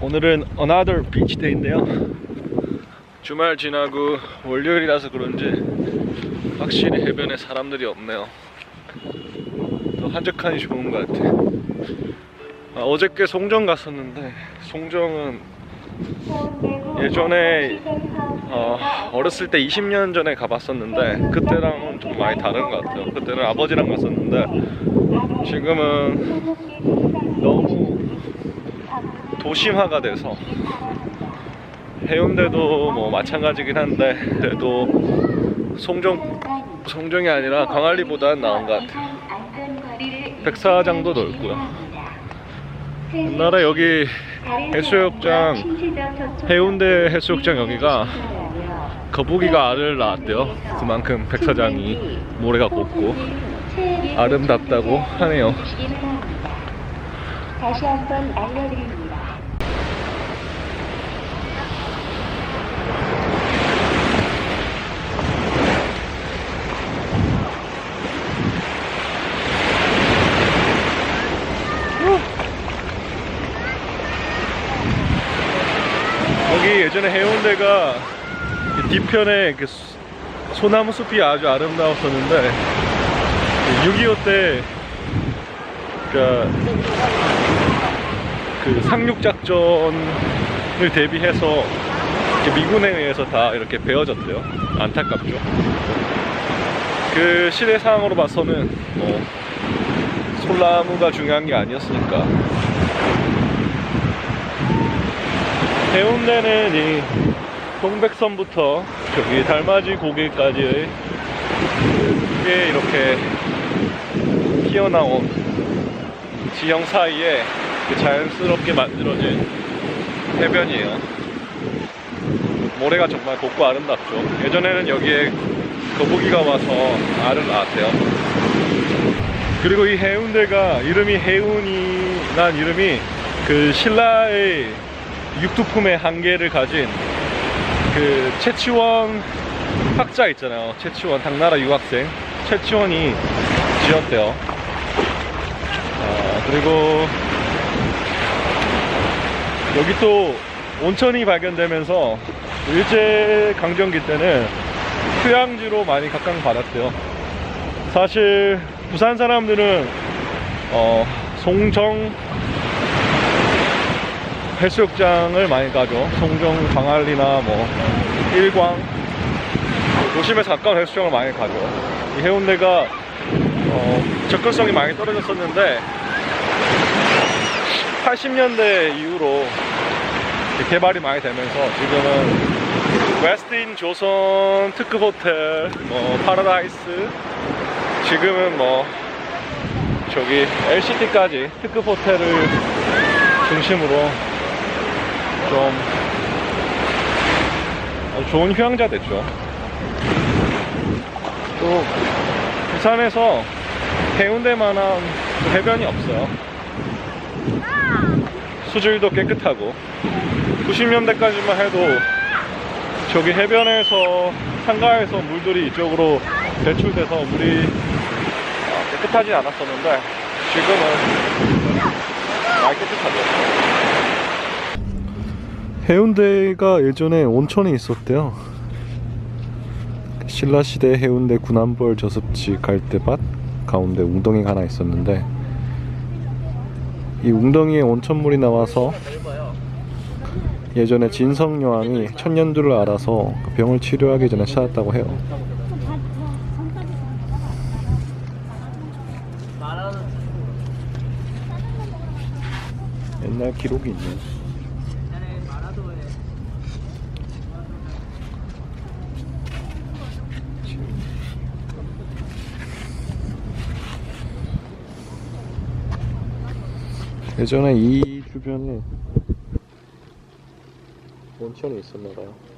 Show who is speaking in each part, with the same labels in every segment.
Speaker 1: 오늘은 Another Beach Day인데요. 주말 지나고 월요일이라서 그런지 확실히 해변에 사람들이 없네요. 더 한적하니 좋은 것 같아요. 아, 어저께 송정 갔었는데 송정은 예전에 어, 어렸을 때 20년 전에 가봤었는데 그때랑은 좀 많이 다른 것 같아요. 그때는 아버지랑 갔었는데 지금은 너무 도심화가 돼서 해운대도 뭐 마찬가지긴 한데 그래도 송정 송정이 아니라 광안리보다는 나은 것 같아요. 백사장도 넓고요. 옛날에 여기 해수욕장 해운대 해수욕장 여기가 거북이가 알을 낳았대요. 그만큼 백사장이 모래가 곱고 아름답다고 하네요.
Speaker 2: 다시 한번 알려드립니다.
Speaker 1: 여기 예전에 해운대가 이 뒤편에 그 소- 소나무 숲이 아주 아름다웠었는데 6.25 때 그러니까 그 상륙 작전을 대비해서 미군에 의해서 다 이렇게 베어졌대요. 안타깝죠. 그 시대 상황으로 봐서는 뭐 솔나무가 중요한 게 아니었으니까 해운대는 이 동백섬부터 저기 달맞이 고개까지의 게 이렇게 튀어나온 지형 사이에 그 자연스럽게 만들어진 해변이에요. 모래가 정말 곱고 아름답죠. 예전에는 여기에 거북이가 와서 알을 낳았대요. 그리고 이 해운대가 이름이 해운이 난 이름이 그 신라의 육두품의 한계를 가진 그 최치원 학자 있잖아요. 최치원 당나라 유학생 최치원이 지었대요. 아, 그리고 여기 또 온천이 발견되면서 일제 강점기 때는 휴양지로 많이 각광받았대요. 사실 부산 사람들은 어, 송정 해수욕장을 많이 가죠. 송정 광안리나 뭐 일광 도심에서 가까운 해수욕장을 많이 가죠. 이 해운대가 어, 접근성이 많이 떨어졌었는데 80년대 이후로 개발이 많이 되면서 지금은 웨스트인 조선 특급 호텔, 뭐 파라다이스, 지금은 뭐 저기 LCT까지 특급 호텔을 중심으로 좀 좋은 휴양자 됐죠. 또 부산에서 해운대만한 해변이 없어요. 수질도 깨끗하고 90년대까지만 해도 저기 해변에서 상가에서 물들이 이쪽으로 배출돼서 물이 아, 깨끗하지 않았었는데 지금은 많이 깨끗하죠. 해운대가 예전에 온천이 있었대요. 신라시대 해운대 군함벌 저습지 갈대밭 가운데 웅덩이가 하나 있었는데 이 웅덩이에 온천물이 나와서 예전에 진성여왕이 천년두를 알아서 그 병을 치료하기 전에 찾았다고 해요. 옛날 기록이 있네. 예전에 이 주변에 온천이 있었나 봐요.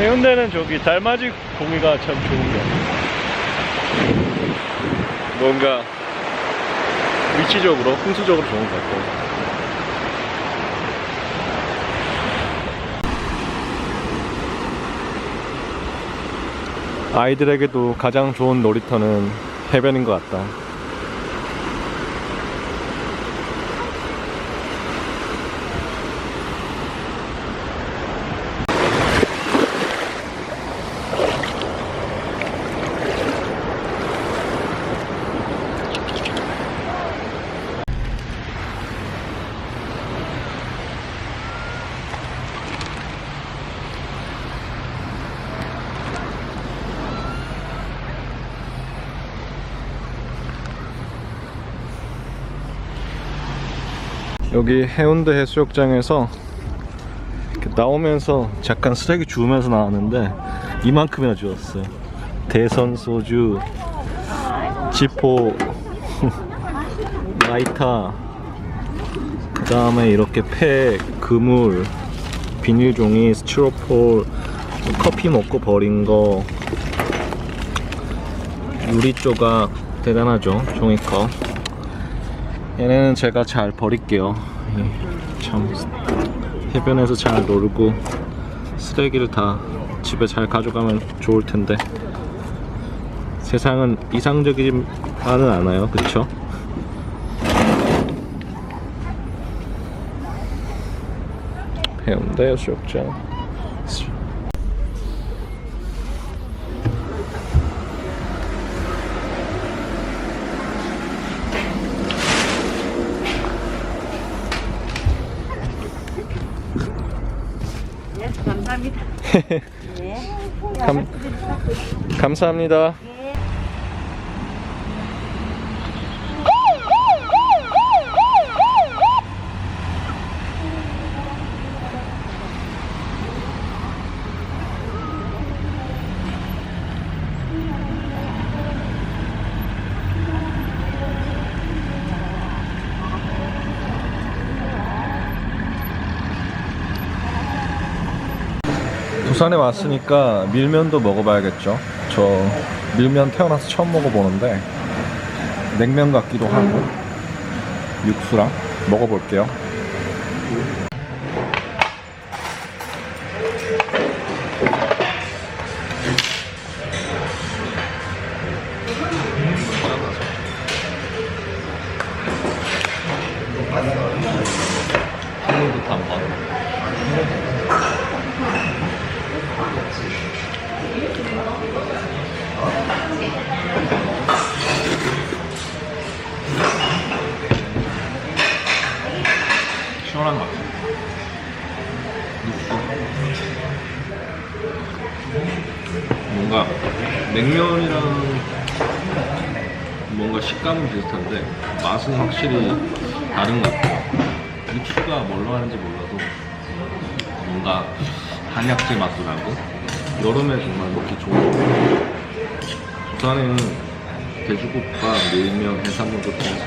Speaker 1: 해운대는 저기 달맞이 고기가 참 좋은 거 뭔가 위치적으로 풍수적으로 좋은 것 같아요. 아이들에게도 가장 좋은 놀이터는 해변인 것 같다 여기 해운대 해수욕장에서 나오면서 잠깐 쓰레기 주우면서 나왔는데 이만큼이나 주웠어요. 대선 소주, 지포, 라이터, 그 다음에 이렇게 팩, 그물, 비닐 종이, 스티로폴, 커피 먹고 버린 거, 유리 조각 대단하죠 종이컵. 얘네는 제가 잘 버릴게요. 이, 참 해변에서 잘 놀고 쓰레기를 다 집에 잘 가져가면 좋을 텐데 세상은 이상적이지만은 않아요, 그쵸? 해운대 해수욕장.
Speaker 3: 네, 감사합니다.
Speaker 1: 감, 감사합니다. 부산에 왔으니까 밀면도 먹어봐야겠죠. 저 밀면 태어나서 처음 먹어보는데 냉면 같기도 하고 육수랑 먹어볼게요. 냉면이랑 뭔가 식감은 비슷한데 맛은 확실히 다른 것 같아요. 육수가 뭘로 하는지 몰라도 뭔가 한약재 맛도 나고 여름에 정말 먹기 좋은 것 같아요. 부산에는 돼지국밥, 밀면, 해산물도 통해서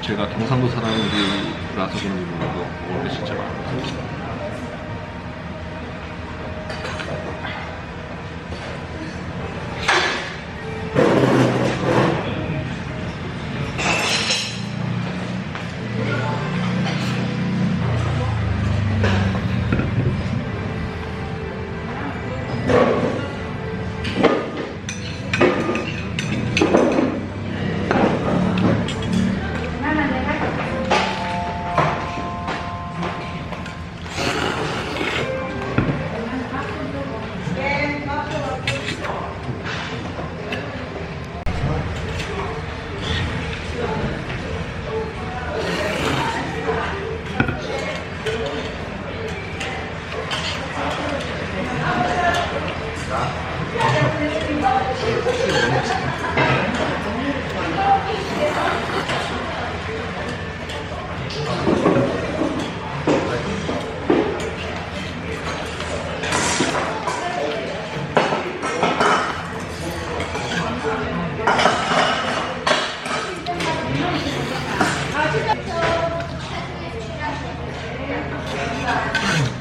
Speaker 1: 제가 경상도 사람들이라서 그런지 몰라도 먹을 게 진짜 많아요. Ai,